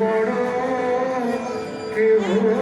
বড় কেহ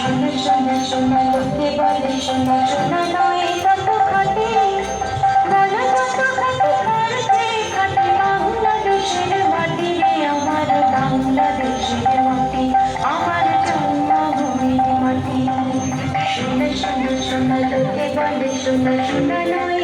সোনা সোনা সোনা লোকে বলে সোনা সোনা নয় তত খাটে। রানা তত খাটে খাটে খাটে আমার বাংলাদেশের মাটি, আমার জন্মভূমির মাটি। সোনা নয়